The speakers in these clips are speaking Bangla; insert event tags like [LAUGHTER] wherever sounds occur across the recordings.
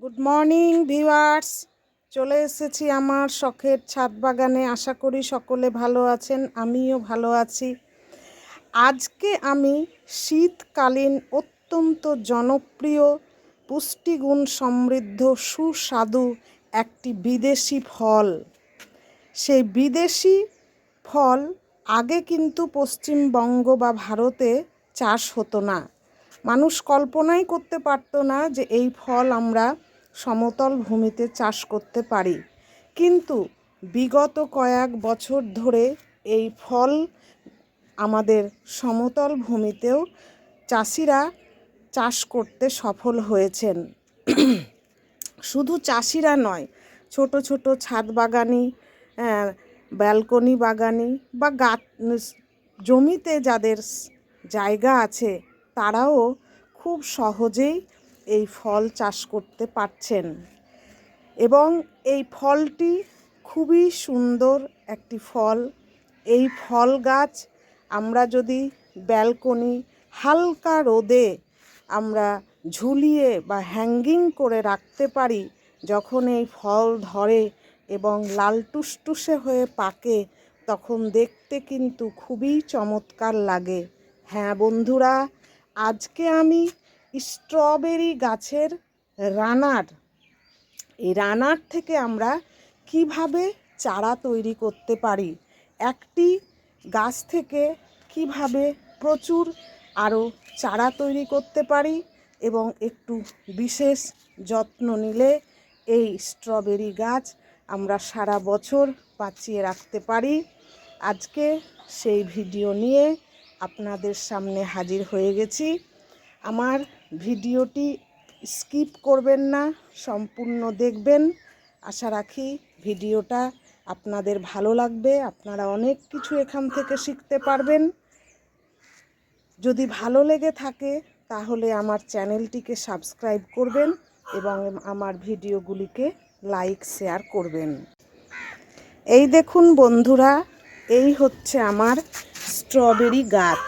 গুড মর্নিং ভিউয়ার্স চলে এসেছি আমার শখের ছাদ বাগানে। আশা করি সকলে ভালো আছেন, আমিও ভালো আছি। আজকে আমি শীতকালীন অত্যন্ত জনপ্রিয়, পুষ্টিগুণ সমৃদ্ধ, সুস্বাদু একটি বিদেশি ফল। সেই বিদেশি ফল আগে কিন্তু পশ্চিমবঙ্গ বা ভারতে চাষ হতো না। মানুষ কল্পনাই করতে পারতো না যে এই ফল আমরা সমতল ভূমিতে চাষ করতে পারি। কিন্তু বিগত কয়েক বছর ধরে এই ফল আমাদের সমতল ভূমিতেও চাষিরা চাষ করতে সফল হয়েছেন। শুধু চাষিরা নয়, ছোট ছোট ছাদ বাগানি ব্যালকনি বাগানি বা গাছ, জমিতে যাদের জায়গা আছে, তারাও খুব সহজেই এই ফল চাষ করতে পারছেন। এবং এই ফলটি খুবই সুন্দর একটি ফল। এই ফল গাছ আমরা যদি ব্যালকনি হালকা রোদে আমরা ঝুলিয়ে বা হ্যাঙ্গিং করে রাখতে পারি, যখন এই ফল ধরে এবং লাল টুসটুসে হয়ে পাকে, তখন দেখতে কিন্তু খুবই চমৎকার লাগে। হ্যাঁ বন্ধুরা, আজকে আমি স্ট্রবেরি গাছের রানার। এই রানার থেকে আমরা কীভাবে চারা তৈরি করতে পারি? একটি গাছ থেকে কীভাবে প্রচুর আরও চারা তৈরি করতে পারি? এবং একটু বিশেষ যত্ন নিলে এই স্ট্রবেরি গাছ আমরা সারা বছর বাঁচিয়ে রাখতে পারি? আজকে সেই ভিডিও নিয়ে আপনাদের সামনে হাজির হয়ে গেছি। আমার ভিডিওটি স্কিপ করবেন না, সম্পূর্ণ দেখবেন। আশা রাখি ভিডিওটা আপনাদের ভালো লাগবে, আপনারা অনেক কিছু এখান থেকে শিখতে পারবেন। যদি ভালো লেগে থাকে, তাহলে আমার চ্যানেলটিকে সাবস্ক্রাইব করবেন এবং আমার ভিডিওগুলিকে লাইক, শেয়ার করবেন। এই দেখুন বন্ধুরা, এই হচ্ছে আমার স্ট্রবেরি গাছ।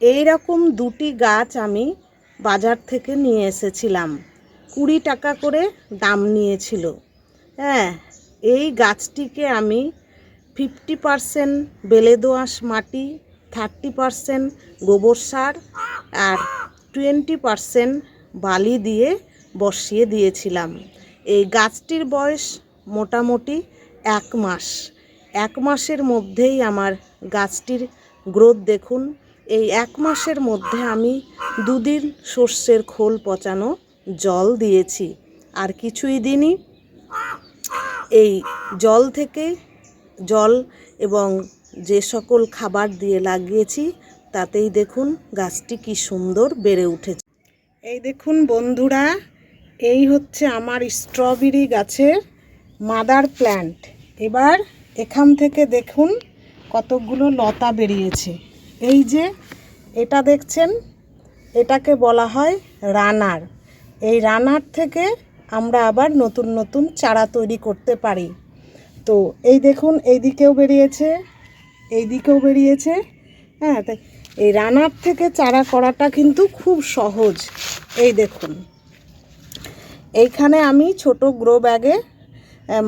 এই রকম দুটি গাছ আমি বাজার থেকে নিয়ে এসেছিলাম। কুড়ি টাকা করে দাম নিয়েছিল। হ্যাঁ এই গাছটিকে আমি ফিফটি পারসেন্ট বেলে দোআঁশ মাটি, থার্টি পারসেন্ট গোবর সার আর টোয়েন্টি পারসেন্ট বালি দিয়ে বসিয়ে দিয়েছিলাম। এই গাছটির বয়স মোটামুটি এক মাস। এক মাসের মধ্যেই আমার গাছটির গ্রোথ দেখুন এই এক মাসের মধ্যে আমি দুদিন সর্ষের খোল পচানো জল দিয়েছি, আর কিছুই দিনই এই জল থেকে জল এবং যে সকল খাবার দিয়ে লাগিয়েছি, তাতেই দেখুন গাছটি কি সুন্দর বেড়ে উঠেছে। এই দেখুন বন্ধুরা, এই হচ্ছে আমার স্ট্রবেরি গাছের মাদার প্ল্যান্ট। এবার এখান থেকে দেখুন কতগুলো লতা বেরিয়েছে। এই যে এটা দেখছেন, এটাকে বলা হয় রানার। এই রানার থেকে আমরা আবার নতুন নতুন চারা তৈরি করতে পারি। তো এই দেখুন এই দিকেও বেরিয়েছে এই দিকেও বেরিয়েছে। হ্যাঁ তাই এই রানার থেকে চারা করাটা কিন্তু খুব সহজ। এই দেখুন, এইখানে আমি ছোট গ্রো ব্যাগে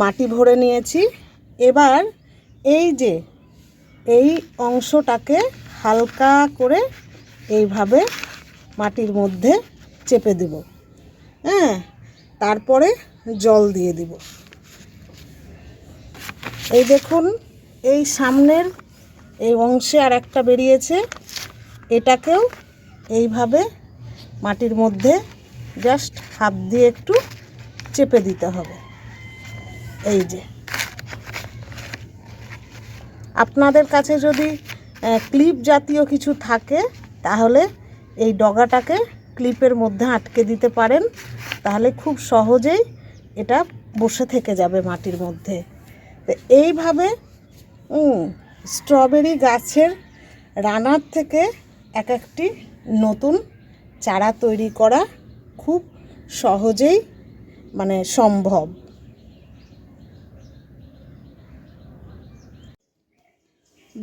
মাটি ভরে নিয়েছি। এবার এই যে, এই অংশটাকে হালকা করে এইভাবে মাটির মধ্যে চেপে দেব। হ্যাঁ তারপরে জল দিয়ে দিব। এই দেখুন, এই সামনের এই অংশে আর একটা বেরিয়েছে। এটাকেও এইভাবে মাটির মধ্যে জাস্ট হাত দিয়ে একটু চেপে দিতে হবে। এই যে। আপনাদের কাছে যদি ক্লিপ জাতীয় কিছু থাকে, তাহলে এই ডগাটাকে ক্লিপের মধ্যে আটকে দিতে পারেন। তাহলে খুব সহজেই এটা বসে থেকে যাবে মাটির মধ্যে। তো এইভাবে স্ট্রবেরি গাছের রানার থেকে এক একটি নতুন চারা তৈরি করা খুব সহজেই মানে সম্ভব।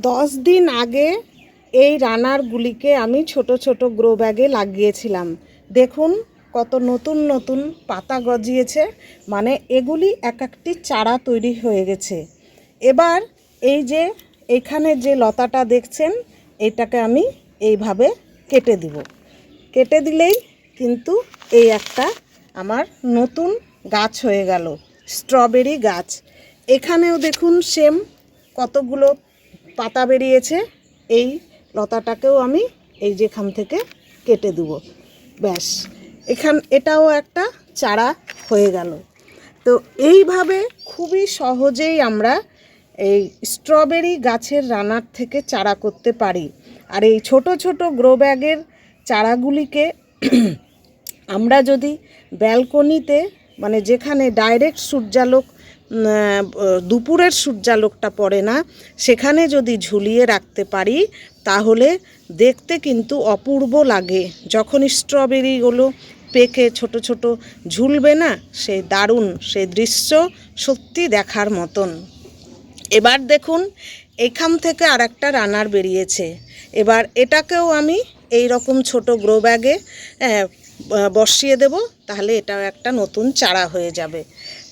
দশ দিন আগে এই রানারগুলিকে আমি ছোট ছোট গ্রো ব্যাগে লাগিয়েছিলাম। দেখুন কত নতুন নতুন পাতা গজিয়েছে মানে এগুলি এক একটি চারা তৈরি হয়ে গেছে। এবার এই যে এখানে যে লতাটা দেখছেন, এটাকে আমি এইভাবে কেটে দিব। কেটে দিলেই কিন্তু এই একটা আমার নতুন গাছ হয়ে গেল, স্ট্রবেরি গাছ। এখানেও দেখুন সেম কতগুলো পাতা বেরিয়েছে, এই লতাটাকেও আমি এই যেখান থেকে কেটে দেবো। ব্যাস, এখান, এটাও একটা চারা হয়ে গেল। তো এইভাবে খুবই সহজেই আমরা এই স্ট্রবেরি গাছের রানার থেকে চারা করতে পারি। আর এই ছোট ছোট গ্রো ব্যাগের চারাগুলিকে [CLEARS THROAT] আমরা যদি ব্যালকনিতে মানে যেখানে ডাইরেক্ট সূর্যালোক দুপুরের সূর্যালোকটা পড়ে না। সেখানে যদি ঝুলিয়ে রাখতে পারি, তাহলে দেখতে কিন্তু অপূর্ব লাগে। যখন স্ট্রবেরিগুলো পেকে ছোট ছোট ঝুলবে না, সেই দারুণ, সেই দৃশ্য সত্যি দেখার মতন। এবার দেখুন, এখান থেকে আর একটা রানার বেরিয়েছে। এবার এটাকেও আমি এই রকম ছোট গ্রো ব্যাগে বসিয়ে দেব, তাহলে এটাও একটা নতুন চারা হয়ে যাবে।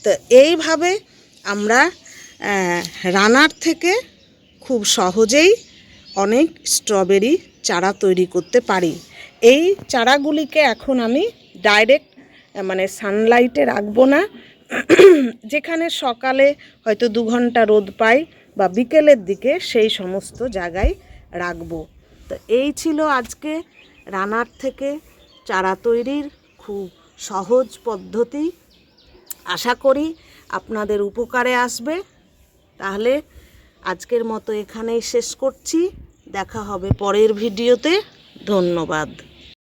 তো এইভাবে আমরা রানার থেকে খুব সহজেই অনেক স্ট্রবেরি চারা তৈরি করতে পারি। এই চারাগুলিকে এখন আমি ডাইরেক্ট মানে সানলাইটে রাখব না। যেখানে সকালে হয়তো দু ঘণ্টা রোদ পাই বা বিকেলের দিকে সেই সমস্ত জায়গায় রাখব। তো এই ছিল আজকে রানার থেকে চারা তৈরির খুব সহজ পদ্ধতি। আশা করি আপনাদের উপকারে আসবে। তাহলে আজকের মতো এখানেই শেষ করছি। দেখা হবে পরের ভিডিওতে। ধন্যবাদ।